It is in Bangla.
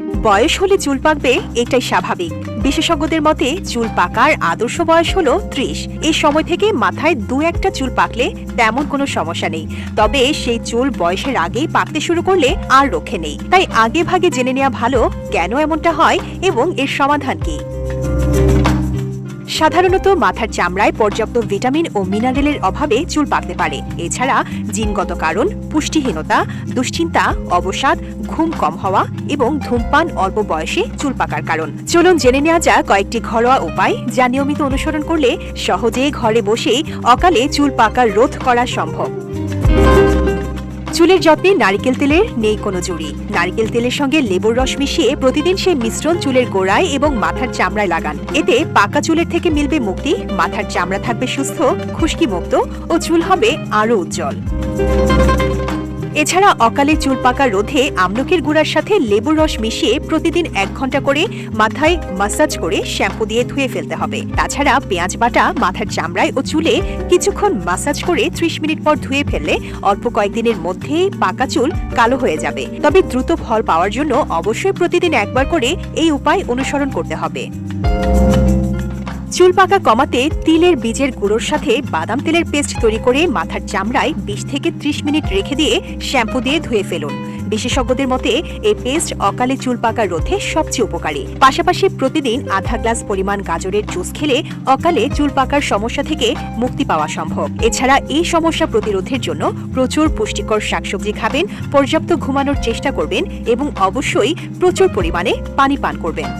বয়স হলে চুল পাকবে, এটাই স্বাভাবিক। বিশেষজ্ঞদের মতে, চুল পাকার আদর্শ বয়স হলো ত্রিশ। এই সময় থেকে মাথায় দু একটা চুল পাকলে তেমন কোনো সমস্যা নেই। তবে সেই চুল বয়সের আগেই পাকতে শুরু করলে আর রক্ষে নেই। তাই আগে ভাগে জেনে নেওয়া ভালো কেন এমনটা হয় এবং এর সমাধান কি। সাধারণত মাথার চামড়ায় পর্যাপ্ত ভিটামিন ও মিনারেলের অভাবে চুল পাকতে পারে। এছাড়া জিনগত কারণ, পুষ্টিহীনতা, দুশ্চিন্তা, অবসাদ, ঘুম কম হওয়া এবং ধূমপান অল্প বয়সে চুল পাকার কারণ। চলুন জেনে নেওয়া যাক কয়েকটি ঘরোয়া উপায় যা নিয়মিত অনুসরণ করলে সহজে ঘরে বসেই অকালে চুল পাকার রোধ করা সম্ভব। চুলের যত্নে নারিকেল তেলের নেই কোনো জুড়ি। নারিকেল তেলের সঙ্গে লেবুর রস মিশিয়ে প্রতিদিন সেই মিশ্রণ চুলের গোড়ায় এবং মাথার চামড়ায় লাগান। এতে পাকা চুলের থেকে মিলবে মুক্তি, মাথার চামড়া থাকবে সুস্থ খুশকি মুক্ত ও চুল হবে আরও উজ্জ্বল। এছাড়া অকালে চুল পাকা রোধে আমলকির গুঁড়ার সাথে লেবুর রস মিশিয়ে প্রতিদিন এক ঘণ্টা করে মাথায় মাসাজ করে শ্যাম্পু দিয়ে ধুয়ে ফেলতে হবে। তাছাড়া পেঁয়াজ বাটা মাথার চামড়ায় ও চুলে কিছুক্ষণ মাসাজ করে ত্রিশ মিনিট পর ধুয়ে ফেললে অল্প কয়েকদিনের মধ্যেই পাকা চুল কালো হয়ে যাবে। তবে দ্রুত ফল পাওয়ার জন্য অবশ্যই প্রতিদিন একবার করে এই উপায় অনুসরণ করতে হবে। চুল পাকা কমাতে তিলের বীজের গুঁড়োর সাথে বাদাম তেলের পেস্ট তৈরি করে মাথার চামড়ায় বিশ থেকে ত্রিশ মিনিট রেখে দিয়ে শ্যাম্পু দিয়ে ধুয়ে ফেলুন। বিশেষজ্ঞদের মতে এই পেস্ট অকালে চুল পাকা রোধে সবচেয়ে উপকারী। পাশাপাশি প্রতিদিন আধা গ্লাস পরিমাণ গাজরের জুস খেলে অকালে চুল পাকার সমস্যা থেকে মুক্তি পাওয়া সম্ভব। এছাড়া এই সমস্যা প্রতিরোধের জন্য প্রচুর পুষ্টিকর শাকসবজি খাবেন, পর্যাপ্ত ঘুমানোর চেষ্টা করবেন এবং অবশ্যই প্রচুর পরিমাণে পানি পান করবেন।